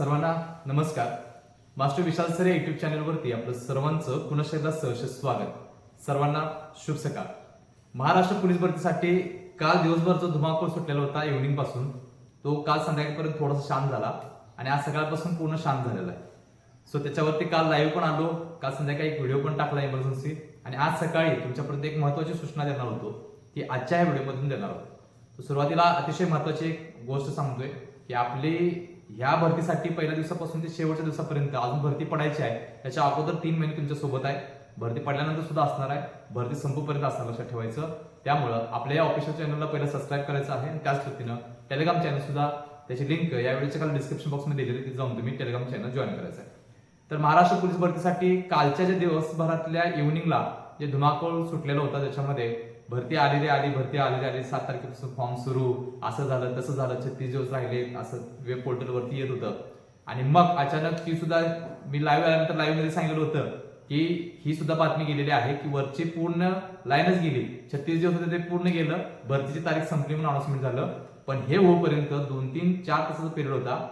सर्वांना नमस्कार. मास्टर विशाल sir YouTube चॅनलवरती आपलं सर्वांचं पुन्हा एकदा सहर्ष स्वागत. सर्वांना शुभ सकाळ. महाराष्ट्र पोलीस भरतीसाठी काल दिवसभर जो धुमाकूळ सुटलेला होता इव्हनिंगपासून. तो काल संध्याकाळपर्यंत थोडासा शांत झाला आणि आज सकाळपासून पूर्ण शांत झालेला आहे. सो त्याच्यावरती काल लाईव्ह पण आलो. काल संध्याकाळी एक व्हिडिओ पण टाकला इमर्जन्सी आणि आज सकाळी तुमच्यापर्यंत एक महत्वाची सूचना देणार होतो ती आजच्या या व्हिडिओमधून देणार होतो सुरुवातीला अतिशय महत्वाची एक गोष्ट सांगतोय की आपली ह्या भरतीसाठी पहिल्या दिवसापासून ते शेवटच्या दिवसापर्यंत अजून भरती पडायची आहे. त्याच्या अगोदर तीन महिने तुमच्यासोबत आहे. भरती पडल्यानंतर सुद्धा असणार आहे. भरती संपूपर्यंत असणार लक्षात ठेवायचं. त्यामुळं आपल्या या ऑफिशियल चॅनलला पहिलं सबस्क्राईब करायचं आहे आणि त्याच पद्धतीनं टेलिग्राम चॅनल सुद्धा त्याची लिंक या व्हिडिओच्या खाली डिस्क्रिप्शन बॉक्समध्ये दिलेली ती जाऊन तुम्ही टेलिग्राम चॅनल जॉईन करायचं आहे. तर महाराष्ट्र पोलीस भरतीसाठी कालच्या ज्या दिवसभरातल्या इव्हनिंगला जे धुमाकूळ सुटलेला होता त्याच्यामध्ये भरती आलेली आली भरती आलेली आली. सात तारखेपासून फॉर्म सुरू. असं झालं तसं झालं. छत्तीस दिवस राहिले. असं वेब पोर्टलवरती येत होतं. आणि मग अचानक ती सुद्धा मी लाईव्ह आल्यानंतर लाईव्हमध्ये सांगितलं होतं की ही सुद्धा बातमी गेलेली आहे की वरची पूर्ण लाईनच गेली. छत्तीस दिवस होते ते पूर्ण गेलं. भरतीची तारीख संपली म्हणून अनाउन्समेंट झालं. पण हे होईपर्यंत दोन तीन चार तासाचा पिरियड होता.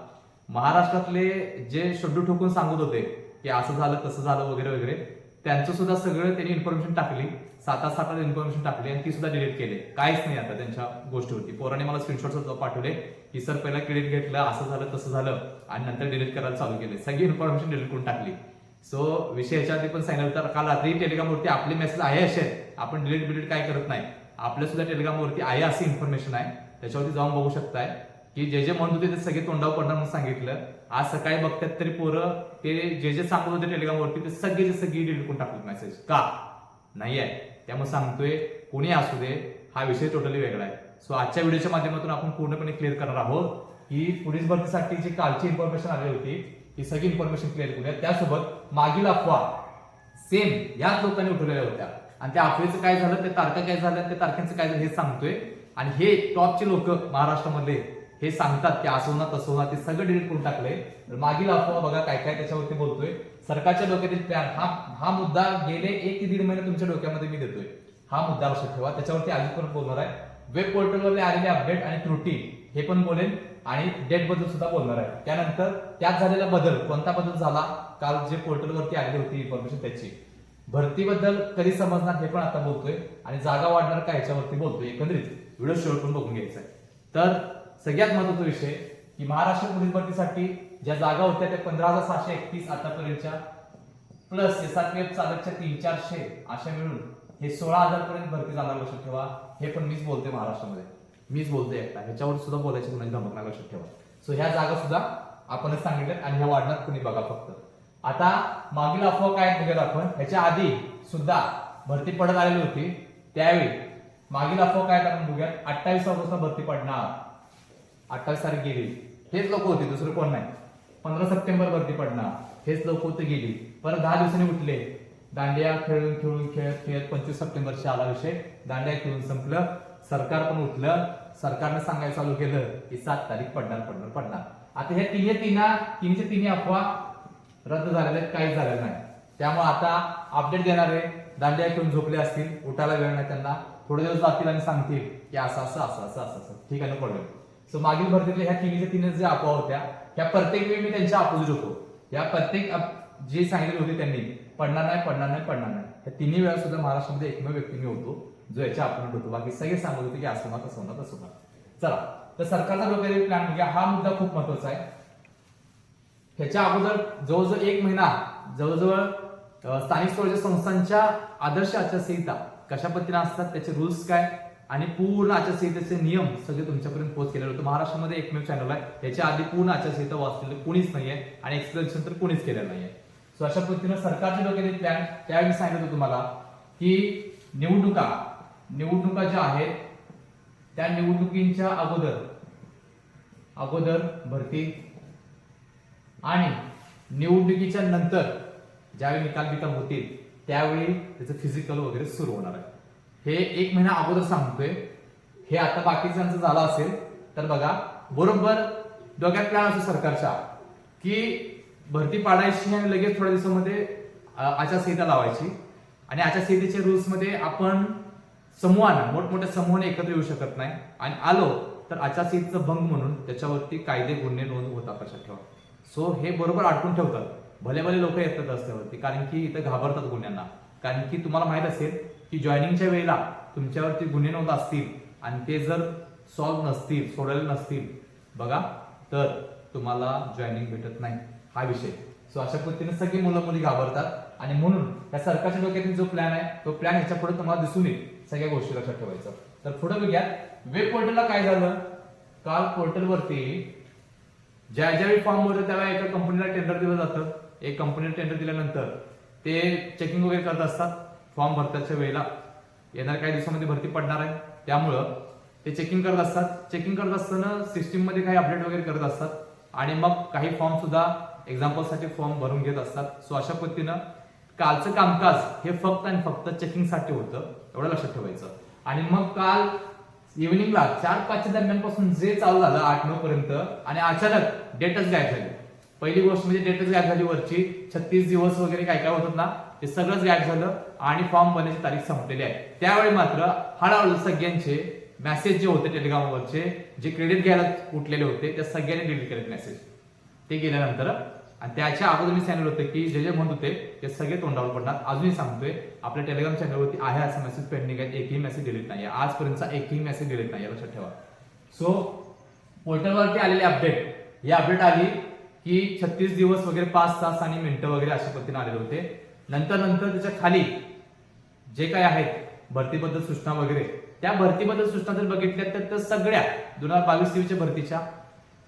महाराष्ट्रातले जे शड्डू ठोकून सांगत होते की असं झालं तसं झालं वगैरे वगैरे त्यांचं सुद्धा सगळं त्यांनी इन्फॉर्मेशन टाकली. सात सात इन्फॉर्मेशन टाकली आणि ती सुद्धा डिलीट केली. काहीच नाही आता त्यांच्या गोष्टीवरती. पोराने मला स्क्रीनशॉट सुद्धा पाठवले की सर पहिला क्रेडिट घेतलं असं झालं तसं झालं आणि नंतर डिलीट करायला चालू केले. सगळी इन्फॉर्मेशन डिलीट करून टाकली. सो विषय याच्या आधी पण सांगितलं तर काल रात्री टेलिग्रामवरती आपले मेसेज आहे असे आहेत. आपण डिलीट बिलीट काय करत नाही. आपल्या सुद्धा टेलिग्रामवरती आहे अशी इन्फॉर्मेशन आहे. त्याच्यावरती जाऊन बघू शकताय. की जे जे म्हणत होते ते सगळे तोंडावर पडणार म्हणून सांगितलं. आज सकाळी बघतात तरी पोरं ते जे जे सांगत होते टेलिग्रामवरती ते सगळे सगळी डिलीट करून टाकले मेसेज का? नाही आहे त्यामुळे सांगतोय कोणी असू दे हा विषय टोटली वेगळा आहे. सो आजच्या व्हिडिओच्या माध्यमातून आपण पूर्णपणे क्लिअर करणार आहोत की पोलीस भरतीसाठी जी कालची इन्फॉर्मेशन आली होती ही सगळी इन्फॉर्मेशन क्लिअर करूया. त्यासोबत मागील अफवा सेम याच लोकांनी उठवलेल्या होत्या. आणि त्या अफवेचं काय झालं त्या तारखा काय झालं त्या तारखेचं काय झालं हे सांगतोय. आणि हे टॉपचे लोक महाराष्ट्रामध्ये हे सांगतात की असो ना तसो ना ते सगळं डिलीट करून टाकले तर मागील अफवा बघा काय काय त्याच्यावरती बोलतोय. सरकारच्या डोक्यातील प्लॅन हा हा मुद्दा गेले एक ते दीड महिने तुमच्या डोक्यामध्ये मी देतोय. हा मुद्दा लक्षात ठेवा. त्याच्यावरती अजून पण बोलणार आहे? वेब पोर्टलवरले आलेले अपडेट आणि त्रुटी हे पण बोलेन आणि डेटबद्दल सुद्धा बोलणार आहे. त्यानंतर त्यात झालेला बदल कोणता बदल झाला? काल जे पोर्टलवरती आलेली होती इन्फॉर्मेशन त्याची. भरतीबद्दल कधी समजणार हे पण आता बोलतोय आणि जागा वाढणार का ह्याच्यावरती बोलतोय एकंदरीत. व्हिडिओ शेवट पण बघून घ्यायचा आहे. तर सगळ्यात महत्त्वाचा विषय की महाराष्ट्र पोलीस भरतीसाठी ज्या जागा होत्या त्या पंधरा हजार सहाशे एकतीस आतापर्यंतच्या प्लस एसआरपीएफ चालकच्या तीन चारशे अशा मिळून हे सोळा हजार पर्यंत भरती जाणार लक्षात ठेवा. हे पण मीच बोलते महाराष्ट्रामध्ये. मीच बोलते एकटा. ह्याच्यावर सुद्धा बोलायची कुणाची धमकणार लक्षात ठेवा. सो ह्या जागा सुद्धा आपणच सांगितल्या आणि ह्या वाढणार कुणी बघा फक्त. आता मागील अफवा काय आहेत आपण. ह्याच्या आधी सुद्धा भरती पडत आलेली होती. त्यावेळी मागील अफवा काय आपण बघूया अठ्ठावीस ऑगस्टला भरती पडणार. अठ्ठावीस तारीख गेली. हेच लोक होते दुसरं कोण नाही. पंधरा सप्टेंबर वरती पडणार. हेच लोक होते गेली. परत दहा दिवसांनी उठले. दांडिया खेळून खेळून खेळत खेळत पंचवीस सप्टेंबरच्या आला विषय दांडिया खेळून संपलं. सरकार पण उठलं. सरकारनं सांगायला चालू केलं की सात तारीख पडणार पडणार पडणार. आता हे तिन्ही तिन्हा तिन्हीचे तिन्ही अफवा रद्द झालेले आहेत काहीच झालेलं नाही. त्यामुळे आता अपडेट देणारे दांडिया खेळून झोपले असतील. उठायला वेळ नाही त्यांना. थोडे दिवस जातील आणि सांगतील की असं असं असं असं असं असं. ठीक आहे ना प्रॉब्लेम सो मागील भरतीतल्या ह्या तिन्हीच्या तीनच ज्या अफवा होत्या ह्या प्रत्येक वेळी मी त्यांच्या अपोजिट होतो. या प्रत्येक जे सांगितले होते त्यांनी पडणार नाही पडणार नाही पडणार नाही. ह्या तिन्ही वेळा सुद्धा महाराष्ट्रामध्ये एकमेव व्यक्ती मी होतो जो याच्या अपोजिट होतो. बाकी सगळे सांगत होते की असं होणार तसं होणार तसं होणार चला तर सरकारचा वगैरे प्लॅन घ्या हा मुद्दा खूप महत्त्वाचा आहे. ह्याच्या अगोदर जवळजवळ एक महिना जवळजवळ स्थानिक स्वराज्य संस्थांच्या आदर्श आचारसंहिता कशा पद्धतीने असतात त्याचे रूल्स काय आणि पूर्ण आचारसंहितेचे नियम सगळे तुमच्यापर्यंत पोहोच केलेले होते. महाराष्ट्रामध्ये एकमेव चॅनल आहे. याच्या आधी पूर्ण आचारसंहिता वाचलेलं कोणीच नाहीये आणि एक्सप्लेनेशन तर कोणीच केलेलं नाहीये. सो अशा पद्धतीनं सरकारचे वगैरे प्लॅन त्यावेळी सांगितलं होतं तुम्हाला की निवडणुका निवडणुका ज्या आहेत त्या निवडणुकींच्या अगोदर अगोदर भरती आणि निवडणुकीच्या नंतर ज्यावेळी निकाल बिकाल होतील त्यावेळी त्याचं फिजिकल वगैरे सुरू होणार आहे. हे एक महिना अगोदर सांगतोय. हे आता बाकीच्यांचं झालं असेल तर बघा बरोबर डोक्यात प्लॅन असतो सरकारच्या की भरती पाडायची आणि लगेच थोड्या दिवसामध्ये आचारसंहिता लावायची. आणि आचारसंहितेच्या रूल्समध्ये आपण समूहानं मोठमोठ्या समूहाने एकत्र येऊ शकत नाही. आणि आलो तर आचारसंहितेचं भंग म्हणून त्याच्यावरती कायदे गुन्हे नोंद होतात लक्षात ठेवा. सो हे बरोबर अडकून ठेवतात. भले भले लोक येतात रस्त्यावरती कारण की इथं घाबरतात गुन्ह्यांना. कारण की तुम्हाला माहीत असेल की जॉईनिंगच्या वेळेला तुमच्यावरती गुन्हे नोंद असतील आणि ते जर सॉल्व्ह नसतील सोडवले नसतील बघा तर तुम्हाला जॉईनिंग भेटत नाही. हा विषय. सो अशा पद्धतीने सगळी मुलं मुली घाबरतात. आणि म्हणून या सरकारच्या डोक्यातील जो प्लॅन आहे तो प्लॅन ह्याच्या पुढे तुम्हाला दिसून येईल. सगळ्या गोष्टी लक्षात ठेवायचं. तर पुढे बघूया. वेब पोर्टलला काय झालं? काल पोर्टलवरती ज्या ज्यावेळी फॉर्म भरतो त्यावेळी एका कंपनीला टेंडर दिलं जातं. एक कंपनीला टेंडर दिल्यानंतर ते चेकिंग वगैरे करत असतात. फॉर्म भरताच्या वेळेला येणार काही दिवसामध्ये भरती पडणार आहे. त्यामुळं ते चेकिंग करत असतात. चेकिंग करत असताना सिस्टीममध्ये काही अपडेट वगैरे करत असतात. आणि मग काही फॉर्म सुद्धा एक्झाम्पलसाठी फॉर्म भरून घेत असतात. सो अशा पद्धतीनं कालचं कामकाज हे फक्त आणि फक्त चेकिंगसाठी होतं एवढं लक्षात ठेवायचं. आणि मग काल इव्हिनिंगला चार पाचच्या दरम्यानपासून जे चालू झालं आठ नऊ पर्यंत आणि अचानक डेटच गायब झाली. पहिली गोष्ट म्हणजे डेटच गायब झाली वरची. छत्तीस दिवस वगैरे काय काय होतात ना ते सगळंच गायब झालं आणि फॉर्म भरण्याची तारीख संपलेली आहे. त्यावेळी मात्र हळूहळू सगळ्यांचे मेसेज जे होते टेलिग्रामवरचे जे क्रेडिट घ्यायला उठलेले होते त्या सगळ्यांनी डिलीट केले मेसेज ते गेल्यानंतर आणि त्याच्या अगोदर मी सांगितलं होतं की जे जे म्हणत होते ते सगळे तोंडावर पडणार. अजूनही सांगतोय आपल्या टेलिग्राम चॅनलवरती आहे असा मेसेज पेंडिंग आहे एकही मेसेज डिलीट नाही आहे आजपर्यंतचा एकही मेसेज डिलीट नाही आहे लक्षात ठेवा. सो पोर्टलवरती आलेली अपडेट ही अपडेट आली की छत्तीस दिवस वगैरे पाच तास आणि मिनिटं वगैरे अशा पद्धतीने आलेले होते. नंतर नंतर त्याच्याखाली जे काय आहेत भरतीबद्दल सूचना वगैरे त्या भरतीबद्दल सूचना जर बघितल्या तर त्या सगळ्या दोन हजार बावीस तेवीसच्या भरतीच्या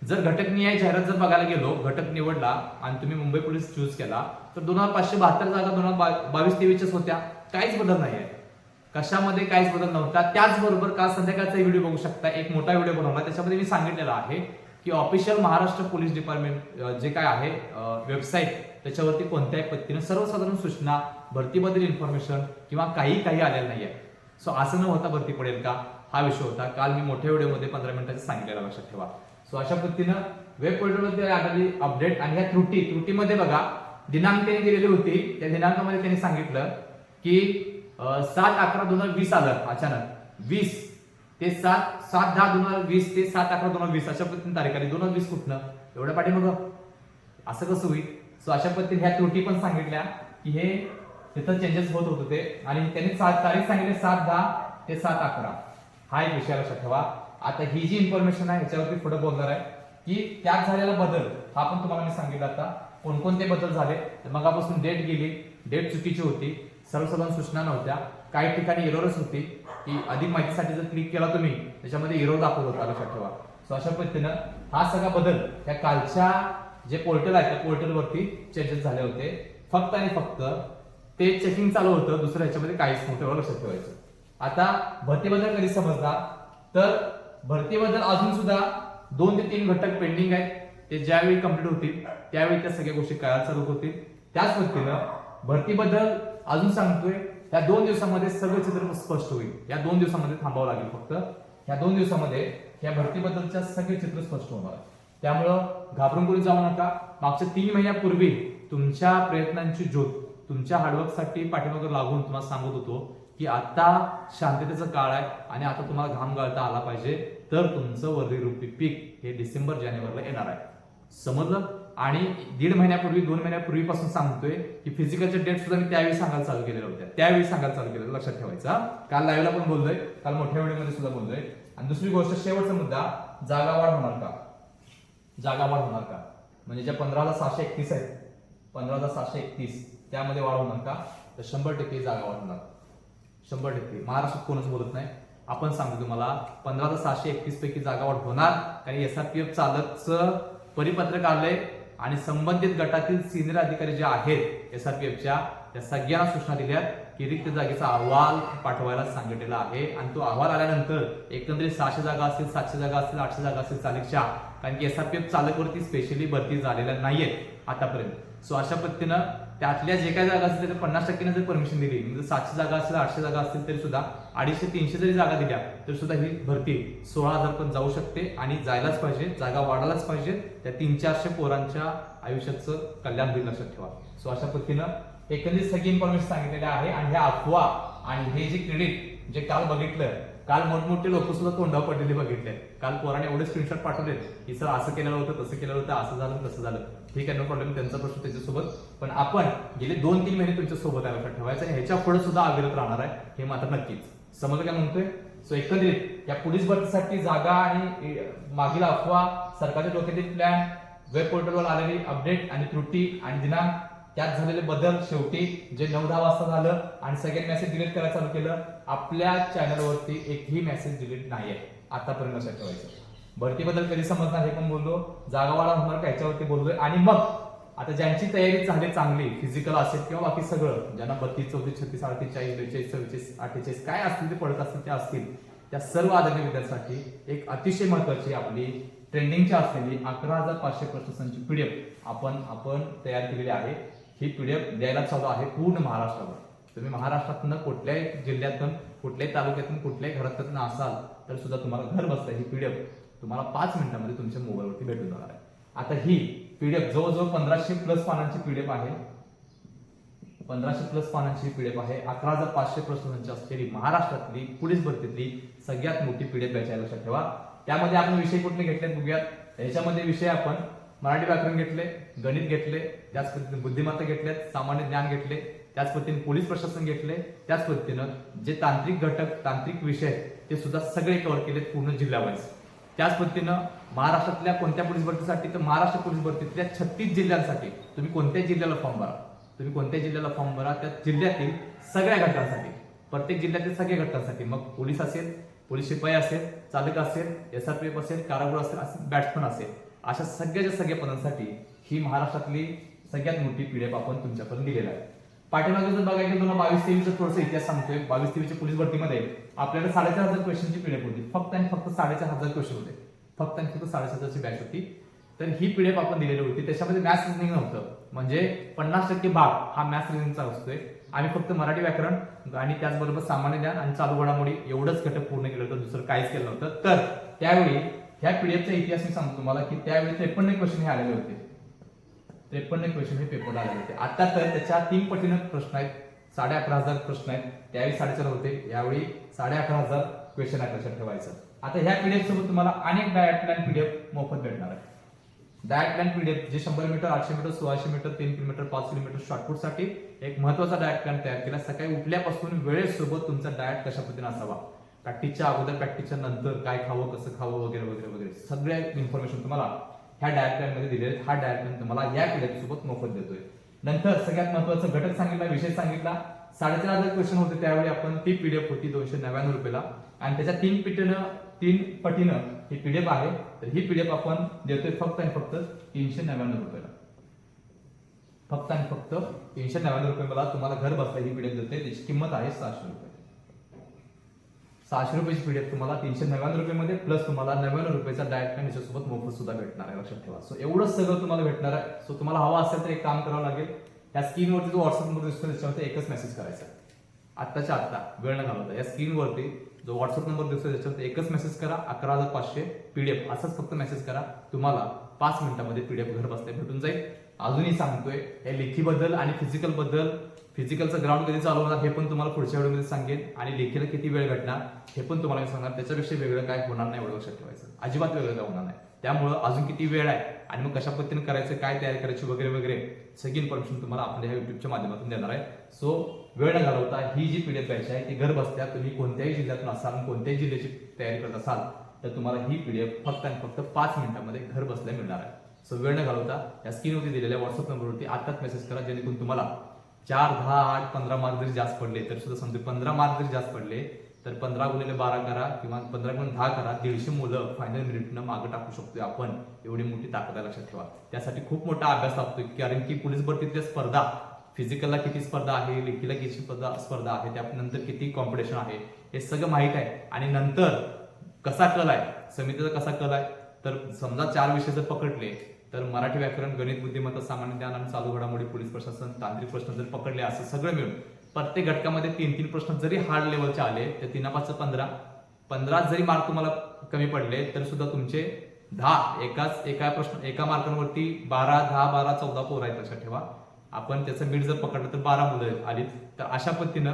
जर घटक निहाय जाहिरात जर बघायला गेलो घटक निवडला आणि तुम्ही मुंबई पोलीस चूज केला तर दोन हजार पाचशे बहात्तर जागा दोन हजार बावीस तेवीसच्याच होत्या. काहीच बदल नाही आहे. कशामध्ये काहीच बदल नव्हता. त्याचबरोबर काल संध्याकाळचा व्हिडिओ बघू शकता. एक मोठा व्हिडिओ बनवला. त्याच्यामध्ये मी सांगितलेला आहे की ऑफिशियल महाराष्ट्र पोलीस डिपार्टमेंट जे काय आहे वेबसाईट त्याच्यावरती कोणत्याही पद्धतीने सर्वसाधारण सूचना भरतीबद्दल इन्फॉर्मेशन किंवा काही काही आलेलं नाही आहे सो असं न होता भरती पडेल का? हा विषय होता. काल मी मोठ्या व्हिडिओमध्ये पंधरा मिनिटाचे सांगितलेला लक्षात ठेवा. सो अशा पद्धतीनं वेब पोर्टलवरती आलेली अपडेट आणि ह्या त्रुटी त्रुटीमध्ये बघा दिनांक त्यांनी दिलेली होती. त्या दिनांकामध्ये त्यांनी सांगितलं की सात अकरा दोन हजार वीस आलं अचानक. वीस. ते सात सात दहा दोन हजार वीस ते सात अकरा दोन हजार वीस अशा पद्धतीने तारीख आली. दोन हजार वीस कुठनं एवढ्या पाठीमाग. असं कसं होईल? सो अशा पद्धतीने ह्या त्रुटी पण सांगितल्या की हे तिथं चेंजेस होत होते आणि त्यांनी सात तारीख सांगितली सात दहा ते सात अकरा. हा एक विषय लक्षात ठेवा. आता ही जी इन्फॉर्मेशन आहे ह्याच्यावरती पुढे बोलणार आहे की त्यात झालेला बदल हा पण तुम्हाला मी सांगितलं आता. कोणकोणते बदल झाले? तर मगापासून डेट गेली. डेट चुकीची होती. सर्वसाधारण सूचना नव्हत्या. काही ठिकाणी एररच होती की अधिक माहितीसाठी जर क्लिक केला तुम्ही त्याच्यामध्ये एरर दाखवत होता लक्षात ठेवा. सो अशा पद्धतीनं हा सगळा बदल त्या कालच्या जे पोर्टल आहे त्या पोर्टलवरती चेंजेस झाले होते. फक्त आणि फक्त ते चेकिंग चालू होतं दुसऱ्या ह्याच्यामध्ये काहीच नव्हतं एवढं लक्षात ठेवायचं. आता भरतीबद्दल कधी समजला? तर भरतीबद्दल अजून सुद्धा दोन ते तीन घटक पेंडिंग आहेत. ते ज्यावेळी कंप्लीट होतील त्यावेळी त्या सगळ्या गोष्टी कळायला चालू होतील. त्याच पद्धतीनं भरतीबद्दल अजून सांगतोय या दोन दिवसामध्ये सगळं चित्र स्पष्ट होईल. या दोन दिवसामध्ये थांबावं लागेल फक्त. या दोन दिवसामध्ये या भरतीबद्दलच्या सगळे चित्र स्पष्ट होणार. त्यामुळं घाबरून कोणी जाऊ नका. मागच्या तीन महिन्यापूर्वी तुमच्या प्रयत्नांची ज्योत तुमच्या हार्डवर्कसाठी पाठीमागे लागून तुम्हाला सांगत होतो की आता शांततेचा काळ आहे आणि आता तुम्हाला घाम गाळता आला पाहिजे. तर तुमचं वर्धी रूपी पीक हे डिसेंबर जानेवारीला येणार आहे. समजलं? आणि दीड महिन्यापूर्वी दोन महिन्यापूर्वीपासून सांगतोय की फिजिकलच्या डेट सुद्धा मी त्यावेळी सांगायला चालू केलेल्या होत्या. त्यावेळी सांगायला चालू केलेलं लक्षात ठेवायचं काल लाईव्हला पण बोललोय काल मोठ्या व्हिडिओमध्ये सुद्धा बोललोय. आणि दुसरी गोष्ट शेवटचा मुद्दा जागा वाढ होणार का? जागा वाढ होणार का? म्हणजे ज्या पंधरा हजार सहाशे एकतीस आहेत पंधरा हजार सहाशे एकतीस त्यामध्ये वाढ होणार का? तर शंभर टक्के जागा वाढ होणार. शंभर टक्के. महाराष्ट्रात कोणच बोलत नाही. आपण सांगतो तुम्हाला पंधरा हजार सहाशे एकतीस पैकी जागा वाढ होणार. कारण एस आर पी एफ चालकचं परिपत्रक आलंय आणि संबंधित गटातील सिनियर अधिकारी जे आहेत एस आर पी एफच्या त्या सगळ्यांना सूचना दिल्यात की रिक्त जागेचा अहवाल पाठवायला सांगितलेला आहे. आणि तो अहवाल आल्यानंतर एकंदरीत सहाशे जागा असतील सातशे जागा असतील आठशे जागा असतील चालकच्या कारण की एस आर पी एफ चालकवरती स्पेशली भरती झालेल्या नाहीयेत आतापर्यंत. सो अशा पद्धतीनं त्यातल्या जे काही जागा असतील त्याच्या पन्नास टक्क्याने जर परमिशन दिली म्हणजे सातशे जागा असतील आठशे जागा असतील तरी सुद्धा अडीचशे तीनशे जरी जागा दिल्या तरी सुद्धा ही भरती. सोळा हजार पण जाऊ शकते आणि जायलाच पाहिजे जागा वाढायलाच पाहिजे. त्या तीन चारशे पोरांच्या आयुष्याचं कल्याण होईल लक्षात ठेवा. सो अशा पद्धतीनं एकंदरीत सगळी इन्फॉर्मेशन सांगितलेली आहे आणि ह्या अफवा आणि हे जे क्रेडिट जे काल बघितलं काल मोठमोठे लोक सुद्धा तोंडावर पडलेले बघितले. काल पोराने एवढे स्क्रीनशॉट पाठवलेत की सर असं केलेलं होतं तसं केलेलं होतं असं झालं तसं झालं. ठीक आहे नो प्रॉब्लेम त्यांचा प्रश्न त्याच्यासोबत. पण आपण गेले दोन तीन महिने तुमच्यासोबत आहे लक्षात ठेवायचं आणि ह्याच्या पुढे सुद्धा अविरत राहणार आहे. हे मात्र नक्कीच. समजलं काय म्हणतोय? सो एकंदरीत या पोलीस भरतीसाठी जागा आणि मागील अफवा सरकारच्या डोक्यातील प्लॅन वेब पोर्टलवर आलेली अपडेट आणि त्रुटी आणि दिनांक त्यात झालेले बदल शेवटी जे नऊ दहा वाजता झालं आणि सगळे मेसेज डिलीट करायला चालू केलं आपल्या चॅनलवरती एकही मेसेज डिलीट नाही आहे आतापर्यंत लक्षात ठेवायचं. भरतीबद्दल कधी समजणार हे पण बोललो. जागावाडा होणार का याच्यावरती बोललोय. आणि मग आता ज्यांची तयारी झाली चांगली फिजिकल असेल किंवा बाकी सगळं ज्यांना बत्तीस चौतीस छत्तीस अडतीस चाळीस बेचाळीस चव्वेचाळीस अठ्ठेचाळीस काय असतील ते पडत असतील त्या असतील. त्या सर्व आदरणीय विद्यार्थ्यांसाठी एक अतिशय महत्वाची आपली ट्रेंडिंगची असलेली अकरा हजार पाचशे प्रश्नसंची पीडीएफ आपण आपण तयार केलेली आहे. ही पीडीएफ द्यायला चालू आहे पूर्ण महाराष्ट्रावर. तुम्ही महाराष्ट्रातून कुठल्याही जिल्ह्यातून कुठल्याही तालुक्यातून कुठल्याही घरातून असाल तर सुद्धा तुम्हाला घर बसतं. ही पीडीएफ तुम्हाला पाच मिनिटांमध्ये तुमच्या मोबाईलवरती भेटून जाणार आहे. आता ही पीडीएफ जवळजवळ पंधराशे प्लस पानांची पीडीएफ आहे. पंधराशे प्लस पानांची पीडीएफ आहे. अकरा हजार पाचशे प्रश्नांची असलेली महाराष्ट्रातली पोलीस भरतीतली सगळ्यात मोठी पीडीएफ घ्यायची आहे लक्षात ठेवा. त्यामध्ये आपण विषय कुठले घेतले बघूयात. याच्यामध्ये विषय आपण मराठी व्याकरण घेतले गणित घेतले त्याच पद्धतीने बुद्धिमत्ता घेतले सामान्य ज्ञान घेतले त्याच पद्धतीने पोलीस प्रशासन घेतले त्याच पद्धतीनं जे तांत्रिक घटक तांत्रिक विषय ते सुद्धा सगळे कव्हर केलेत पूर्ण जिल्ह्यावाईज त्याच पद्धतीनं महाराष्ट्रातल्या कोणत्या पोलीस भरतीसाठी तर महाराष्ट्र पोलीस भरतीतल्या छत्तीस जिल्ह्यांसाठी तुम्ही कोणत्या जिल्ह्याला फॉर्म भरा. तुम्ही कोणत्या जिल्ह्याला फॉर्म भरा त्या जिल्ह्यातील सगळ्या घटकांसाठी प्रत्येक जिल्ह्यातील सगळ्या घटकांसाठी. मग पोलीस असेल पोलीस शिपाई असेल चालक असेल एस आर पी एफ असेल कारागृह असेल असेल बॅट्समन असेल. अशा सगळ्याच्या सगळ्या पदांसाठी ही महाराष्ट्रातली सगळ्यात मोठी पीडीएफ आपण तुमच्यापर्यंत दिलेला आहे पाठीमागे जर बघायला गेलो बावीस तेवीसचा थोडासा इतिहास सांगतोय. बावीस तेवीसच्या पोलीस भरतीमध्ये आपल्याला साडेचार हजार क्वेश्चनची पीडीएफ होती फक्त आणि फक्त साडेचार हजार क्वेश्चन होते. फक्त आणि फक्त साडेचार हजारची बॅच होती. तर ही पीडीएफ आपण दिलेली होती. त्याच्यामध्ये मॅथ्स रिझनिंग नव्हतं. म्हणजे पन्नास टक्के भाग हा मॅथ्स रिझनिंगचा असतोय. आम्ही फक्त मराठी व्याकरण आणि त्याचबरोबर सामान्य ज्ञान आणि चालू घडामोडी एवढंच घटक पूर्ण केलं होतं. दुसरं काहीच केलं नव्हतं. तर त्यावेळी ह्या पीडीएफचा इतिहास मी सांगतो तुम्हाला की त्यावेळी त्रेपन्न क्वेश्चन हे आलेले होते. त्रेपन्न क्वेश्चन हे पेपरला आले होते. आता तर त्याच्या तीन पटीनं प्रश्न आहेत. साडे अकरा हजार प्रश्न आहेत. त्यावेळी साडेचार होते. यावेळी साडे अकरा हजार क्वेश्चन आहे लक्षात ठेवायचं. आता ह्या पीडीएफ सोबत तुम्हाला अनेक डायट प्लॅन पीडीएफ मोफत भेटणार आहे डायट प्लॅन पीडीएफ जे शंभर मीटर आठशे मीटर सोळाशे मीटर तीन किलोमीटर पाच किलोमीटर शॉर्टपुटसाठी एक महत्त्वाचा डायट प्लॅन तयार केला. सकाळी उठल्यापासून वेळेसोबत तुमचा डायट कशा पद्धतीने असावा? प्रॅक्टिसच्या अगोदर प्रॅक्टिसच्या नंतर काय खावं कसं खावं वगैरे वगैरे वगैरे. सगळ्या इन्फॉर्मेशन तुम्हाला ह्या डायटमध्ये दिलेले आहेत. हा डायट तुम्हाला या पीडीएफ सोबत मोफत देतोय. नंतर सगळ्यात महत्त्वाचा घटक सांगितला विषय सांगितला. साडेचार हजार क्वेश्चन होते त्यावेळी आपण. ती पीडीएफ होती दोनशे नव्याण्णव रुपयाला. आणि त्याच्या तीन पीटीनं तीन पटीनं ही पीडीएफ आहे. तर ही पीडीएफ आपण देतोय फक्त आणि फक्त तीनशे नव्याण्णव रुपयाला. फक्त आणि फक्त तीनशे नव्याण्णव रुपये मला तुम्हाला घर बसता ही पीडीएफ देते त्याची किंमत आहे सहाशे रुपये. सहाशे रुपयाची पीडीएफ तुम्हाला तीनशे नव्याण्णव रुपयामध्ये प्लस तुम्हाला नव्याण्णव रुपयाचा डायट प्लॅन याच्यासोबत मोफत सुद्धा भेटणार आहे. लक्षात ठेवा. सो एवढंच सगळं तुम्हाला भेटणार आहे. सो तुम्हाला हवा असेल तर एक काम करावं लागेल. या स्क्रीनवरती जो व्हॉट्सअप नंबर दिसतो त्याच्यावरती एकच मेसेज करायचा आहे. आत्ताच्या आत्ता वेळ न घालवता. या स्क्रीनवरती जो व्हॉट्सअप नंबर दिसतो त्याच्यावरती एकच मेसेज करा. अकरा हजार पाचशे पीडीएफ असंच फक्त मेसेज करा. तुम्हाला पाच मिनिटामध्ये पीडीएफ घर बसल्या भेटून जाईल. अजूनही सांगतोय या लेखीबद्दल आणि फिजिकलबद्दल फिजिकलचं ग्राउंड कधी चालू होणार हे पण तुम्हाला पुढच्या व्हिडिओमध्ये सांगेन आणि लेखीला किती वेळ भेटणार हे पण तुम्हाला मी सांगणार. त्याच्यापेक्षा वेगळं काय होणार नाही एवढं लक्षात ठेवायचं. अजिबात वेगळं काय होणार नाही. त्यामुळं अजून किती वेळ आहे आणि मग कशा पद्धतीने करायचं काय तयारी करायची वगैरे वगैरे सगळी इन्फॉर्मेशन तुम्हाला आपल्या ह्या युट्यूबच्या माध्यमातून देणार आहे. सो वेळ न घालवता ही जी पीडीएफ बॅच आहे ती घर बसल्या तुम्ही कोणत्याही जिल्ह्यातून असाल आणि कोणत्याही जिल्ह्याची तयारी करत असाल तर तुम्हाला ही पीडीएफ फक्त आणि फक्त पाच मिनिटांमध्ये घर बसल्या मिळणार आहे. सो वेळ न घालवता. या स्क्रीनवरती दिलेल्या व्हॉट्सअप नंबरवरती आत्ताच मेसेज करा जेणेकरून तुम्हाला चार दहा आठ पंधरा मार्क जरी जास्त पडले तर सुद्धा समजा पंधरा मार्क जरी जास्त पडले तर पंधरा गुणिले बारा करा किंवा पंधरा गुण दहा करा दीडशे मुलं फायनल मिनिटनं मागं टाकू शकतो आपण. एवढी मोठी ताकद आहे लक्षात ठेवा. त्यासाठी खूप मोठा अभ्यास लागतोय कारण की पोलीस भरतीतल्या स्पर्धा फिजिकलला किती स्पर्धा आहे लेखीला किती स्पर्धा स्पर्धा आहे त्यानंतर किती कॉम्पिटिशन आहे हे सगळं माहीत आहे. आणि नंतर कसा कल आहे समितीचा कसा कल आहे तर समजा चार विषय जर पकडले तर मराठी व्याकरण गणित बुद्धिमत्ता सामान्य ज्ञान आणि चालू घडामोडी पोलीस प्रशासन तांत्रिक प्रश्न जर पकडले असं सगळं मिळून प्रत्येक घटकामध्ये तीन तीन प्रश्न जरी हार्ड लेवलचे आले तर तीना पाच पंधरा. पंधरा जरी मार्क तुम्हाला कमी पडले तर सुद्धा तुमचे दहा एकाच एका प्रश्न एका मार्कांवरती बारा दहा बारा चौदा पोर आहेत लक्षात ठेवा. आपण त्याचं मीठ जर पकडलं तर बारा मुलं आली तर अशा पद्धतीनं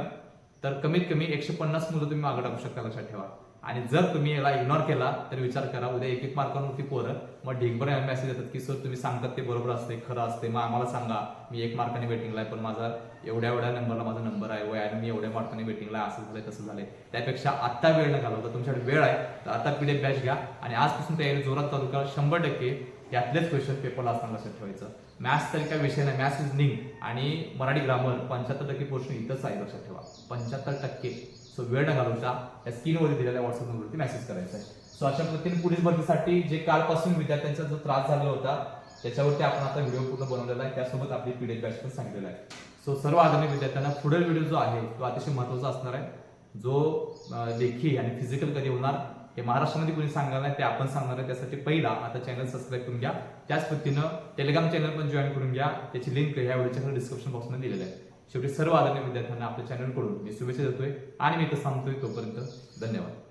तर कमीत कमी एकशे पन्नास मुलं तुम्ही मागं टाकू शकता लक्षात ठेवा. आणि जर तुम्ही याला इग्नोर केला तर विचार करा उद्या एक एक मार्कांवरती पोरं मग ढिगभर मेसेज येतात की सर तुम्ही सांगतात ते बरोबर असते खरं असते मग आम्हाला सांगा. मी एक मार्काने वेटिंगला आहे पण माझा एवढ्या एवढ्या नंबरला माझा नंबर आहे वय आणि मी एवढ्या मार्काने वेटिंगला आहे, असं झालंय तसं झालंय. त्यापेक्षा आत्ता वेळ न घालवता तुमच्याकडे वेळ आहे तर आता पीडीएफ बॅच घ्या. आणि आजपासून तयारी जोरात चालू करा. शंभर टक्के यातलेच क्वेश्चन पेपरला असताना लक्षात ठेवायचं. मॅथ्स तरी काय विषय नाही. मॅथ्स निंग आणि मराठी ग्रामर पंच्याहत्तर टक्के पोर्शन इथंच आहे लक्षात ठेवा. पंच्याहत्तर टक्के. सो वेळ न घालवता या स्क्रीनवरती दिलेल्या व्हॉट्सअप नंबरवरती मेसेज करायचा आहे. सो अशा पद्धतीने पोलीस भरतीसाठी जे कालपासून विद्यार्थ्यांचा जो त्रास झाला होता त्याच्यावरती आपण आता व्हिडिओ पूर्ण बनवलेला आहे. त्यासोबत आपली पीडीएफ बॅच पण सांगितलेला आहे. सो सर्व आदरणीय विद्यार्थ्यांना पुढील व्हिडिओ जो आहे तो अतिशय महत्त्वाचा असणार आहे. जो लेखी आणि फिजिकल कधी होणार हे महाराष्ट्रामध्ये कोणी सांगणार नाही ते आपण सांगणार आहे. त्यासाठी पहिला आता चॅनल सबस्क्राईब करून घ्या. त्याच पद्धतीनं टेलिग्राम चॅनल पण जॉईन करून घ्या. त्याची लिंक ह्या व्हिडिओच्या डिस्क्रिप्शन बॉक्समध्ये दिलेली आहे. शेवटी सर्व आदरणीय विद्यार्थ्यांना आपल्या चॅनलकडून मी शुभेच्छा देतोय आणि मी इथं सांगतोय तोपर्यंत धन्यवाद.